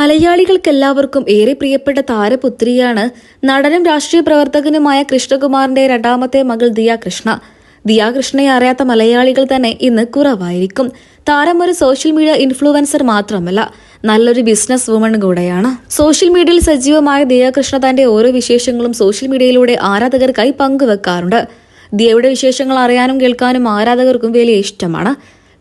മലയാളികൾക്കെല്ലാവർക്കും ഏറെ പ്രിയപ്പെട്ട താരപുത്രിയാണ് നടനും രാഷ്ട്രീയ പ്രവർത്തകനുമായ കൃഷ്ണകുമാറിന്റെ രണ്ടാമത്തെ മകൾ ദിയ കൃഷ്ണ. ദിയ കൃഷ്ണയെ അറിയാത്ത മലയാളികൾ തന്നെ ഇന്ന് കുറവായിരിക്കും. താരം ഒരു സോഷ്യൽ മീഡിയ ഇൻഫ്ലുവൻസർ മാത്രമല്ല നല്ലൊരു ബിസിനസ് വുമൺ കൂടെയാണ്. സോഷ്യൽ മീഡിയയിൽ സജീവമായ ദിയാകൃഷ്ണ തന്റെ ഓരോ വിശേഷങ്ങളും സോഷ്യൽ മീഡിയയിലൂടെ ആരാധകർക്കായി പങ്കുവെക്കാറുണ്ട്. ദിയയുടെ വിശേഷങ്ങൾ അറിയാനും കേൾക്കാനും ആരാധകർക്കും വലിയ ഇഷ്ടമാണ്.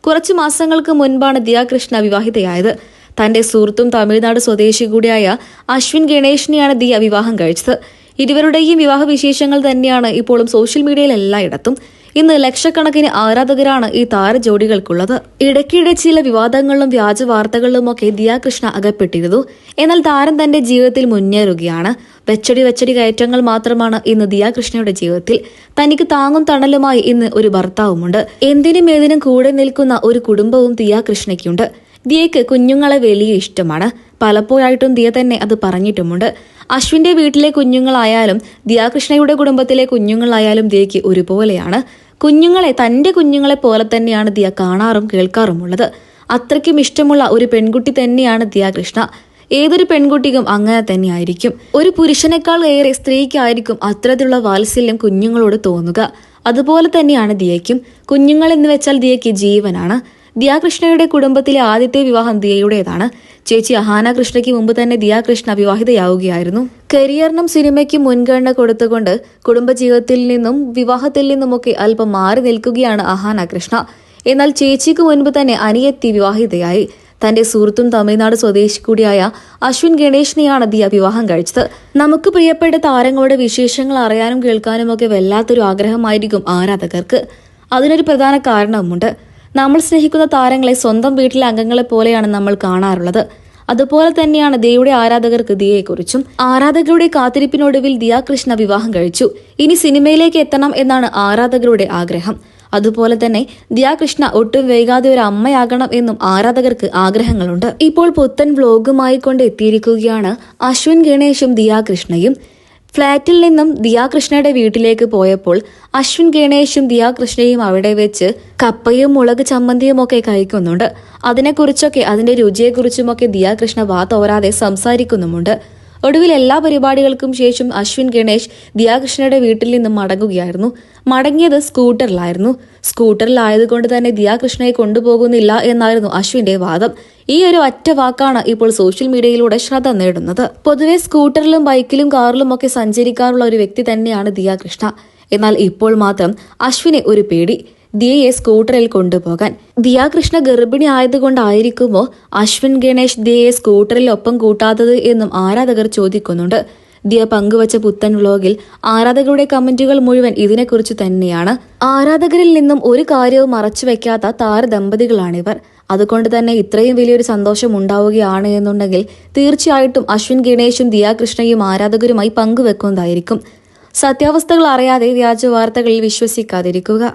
കുറച്ച് മാസങ്ങൾക്ക് മുൻപാണ് ദിയാകൃഷ്ണ വിവാഹിതയായത്. തന്റെ സുഹൃത്തും തമിഴ്നാട് സ്വദേശി കൂടിയായ അശ്വിൻ ഗണേഷിനെയാണ് ദിയ വിവാഹം കഴിച്ചത്. ഇരുവരുടെയും വിവാഹ വിശേഷങ്ങൾ തന്നെയാണ് ഇപ്പോഴും സോഷ്യൽ മീഡിയയിൽ എല്ലായിടത്തും. ഇന്ന് ലക്ഷക്കണക്കിന് ആരാധകരാണ് ഈ താരജോഡികൾക്കുള്ളത്. ഇടയ്ക്കിടെ ചില വിവാദങ്ങളിലും വ്യാജ വാർത്തകളിലുമൊക്കെ ദിയ കൃഷ്ണ അകപ്പെട്ടിരുന്നു. എന്നാൽ താരം തന്റെ ജീവിതത്തിൽ മുന്നേറുകയാണ്. വെച്ചടി വെച്ചടി കയറ്റങ്ങൾ മാത്രമാണ് ഇന്ന് ദിയ കൃഷ്ണയുടെ ജീവിതത്തിൽ. തനിക്ക് താങ്ങും തണലുമായി ഇന്ന് ഒരു ഭർത്താവുമുണ്ട്. എന്തിനും ഏതിനും കൂടെ നിൽക്കുന്ന ഒരു കുടുംബവും ദിയ കൃഷ്ണയ്ക്കുണ്ട്. ദിയയ്ക്ക് കുഞ്ഞുങ്ങളെ വലിയ ഇഷ്ടമാണ്. പലപ്പോഴായിട്ടും ദിയ തന്നെ അത് പറഞ്ഞിട്ടുമുണ്ട്. അശ്വിന്റെ വീട്ടിലെ കുഞ്ഞുങ്ങളായാലും ദിയാകൃഷ്ണയുടെ കുടുംബത്തിലെ കുഞ്ഞുങ്ങളായാലും ദിയയ്ക്ക് ഒരുപോലെയാണ്. കുഞ്ഞുങ്ങളെ തന്റെ കുഞ്ഞുങ്ങളെ പോലെ തന്നെയാണ് ദിയ കാണാറും കേൾക്കാറുമുള്ളത്. അത്രയ്ക്കും ഇഷ്ടമുള്ള ഒരു പെൺകുട്ടി തന്നെയാണ് ദിയാകൃഷ്ണ. ഏതൊരു പെൺകുട്ടിക്കും അങ്ങനെ തന്നെയായിരിക്കും. ഒരു പുരുഷനേക്കാൾ ഏറെ സ്ത്രീക്കായിരിക്കും അത്തരത്തിലുള്ള വാത്സല്യം കുഞ്ഞുങ്ങളോട് തോന്നുക. അതുപോലെ തന്നെയാണ് ദിയയ്ക്കും. കുഞ്ഞുങ്ങൾ എന്ന് വെച്ചാൽ ദിയയ്ക്ക് ജീവനാണ്. ദിയാകൃഷ്ണയുടെ കുടുംബത്തിലെ ആദ്യത്തെ വിവാഹം ദിയയുടേതാണ്. ചേച്ചി അഹാന കൃഷ്ണയ്ക്ക് മുമ്പ് തന്നെ ദിയാകൃഷ്ണ വിവാഹിതയാവുകയായിരുന്നു. കരിയറിനും സിനിമയ്ക്കും മുൻഗണന കൊടുത്തുകൊണ്ട് കുടുംബജീവിതത്തിൽ നിന്നും വിവാഹത്തിൽ നിന്നുമൊക്കെ അല്പം മാറി നിൽക്കുകയാണ് അഹാന കൃഷ്ണ എന്നാൽ ചേച്ചിക്ക് മുൻപ് തന്നെ അനിയത്തി വിവാഹിതയായി. തന്റെ സുഹൃത്തും തമിഴ്നാട് സ്വദേശി കൂടിയായ അശ്വിൻ ഗണേഷിനെയാണ് ദിയ വിവാഹം കഴിച്ചത്. നമുക്ക് പ്രിയപ്പെട്ട താരങ്ങളുടെ വിശേഷങ്ങൾ അറിയാനും കേൾക്കാനും ഒക്കെ വല്ലാത്തൊരു ആഗ്രഹമായിരിക്കും ആരാധകർക്ക്. അതിനൊരു പ്രധാന കാരണവുമുണ്ട്. നമ്മൾ സ്നേഹിക്കുന്ന താരങ്ങളെ സ്വന്തം വീട്ടിലെ അംഗങ്ങളെ പോലെയാണ് നമ്മൾ കാണാറുള്ളത്. അതുപോലെ തന്നെയാണ് ദിയയുടെ ആരാധകർക്ക് ദിയയെക്കുറിച്ചും. ആരാധകരുടെ കാത്തിരിപ്പിനൊടുവിൽ ദിയ കൃഷ്ണ വിവാഹം കഴിച്ചു. ഇനി സിനിമയിലേക്ക് എത്തണം എന്നാണ് ആരാധകരുടെ ആഗ്രഹം. അതുപോലെ തന്നെ ദിയാകൃഷ്ണ ഒട്ടും വൈകാതെ ഒരു അമ്മയാകണം എന്നും ആരാധകർക്ക് ആഗ്രഹങ്ങളുണ്ട്. ഇപ്പോൾ പുത്തൻ വ്ലോഗുമായി കൊണ്ട് എത്തിയിരിക്കുകയാണ് അശ്വിൻ ഗണേഷും ദിയാകൃഷ്ണയും. ഫ്ളാറ്റിൽ നിന്നും ദിയാകൃഷ്ണയുടെ വീട്ടിലേക്ക് പോയപ്പോൾ അശ്വിൻ ഗണേഷും ദിയാകൃഷ്ണയും അവിടെ വെച്ച് കപ്പയും മുളക് ചമ്മന്തിയും ഒക്കെ കഴിക്കുന്നുണ്ട്. അതിനെക്കുറിച്ചൊക്കെ അതിന്റെ രുചിയെക്കുറിച്ചുമൊക്കെ ദിയാകൃഷ്ണ വാ തോരാതെ സംസാരിക്കുന്നുമുണ്ട്. ഒടുവിൽ എല്ലാ പരിപാടികൾക്കും ശേഷം അശ്വിൻ ഗണേഷ് ദിയാകൃഷ്ണയുടെ വീട്ടിൽ നിന്ന് മടങ്ങുകയായിരുന്നു. മടങ്ങിയത് സ്കൂട്ടറിലായിരുന്നു. സ്കൂട്ടറിലായതുകൊണ്ട് തന്നെ ദിയാകൃഷ്ണയെ കൊണ്ടുപോകുന്നില്ല എന്നായിരുന്നു അശ്വിന്റെ വാദം. ഈ ഒരു ഒറ്റ വാക്കാണ് ഇപ്പോൾ സോഷ്യൽ മീഡിയയിലൂടെ ശ്രദ്ധ നേടുന്നത്. പൊതുവെ സ്കൂട്ടറിലും ബൈക്കിലും കാറിലും ഒക്കെ സഞ്ചരിക്കാറുള്ള ഒരു വ്യക്തി തന്നെയാണ് ദിയാകൃഷ്ണ. എന്നാൽ ഇപ്പോൾ മാത്രം അശ്വിനെ ഒരു പേടി. ദിയയെ സ്കൂട്ടറിൽ കൊണ്ടുപോകാൻ. ദിയാകൃഷ്ണ ഗർഭിണി ആയതുകൊണ്ടായിരിക്കുമോ അശ്വിൻ ഗണേഷ് ദിയയെ സ്കൂട്ടറിൽ ഒപ്പം കൂട്ടാത്തത് എന്നും ആരാധകർ ചോദിക്കുന്നുണ്ട്. ദിയ പങ്കുവച്ച പുത്തൻ വ്ലോഗിൽ ആരാധകരുടെ കമന്റുകൾ മുഴുവൻ ഇതിനെക്കുറിച്ച് തന്നെയാണ്. ആരാധകരിൽ നിന്നും ഒരു കാര്യവും മറച്ചു വെക്കാത്ത താരദമ്പതികളാണിവർ. അതുകൊണ്ട് തന്നെ ഇത്രയും വലിയൊരു സന്തോഷം ഉണ്ടാവുകയാണ് എന്നുണ്ടെങ്കിൽ തീർച്ചയായിട്ടും അശ്വിൻ ഗണേഷും ദിയാകൃഷ്ണയും ആരാധകരുമായി പങ്കുവെക്കുന്നതായിരിക്കും. സത്യാവസ്ഥകൾ അറിയാതെ വ്യാജ വാർത്തകളിൽ വിശ്വസിക്കാതിരിക്കുക.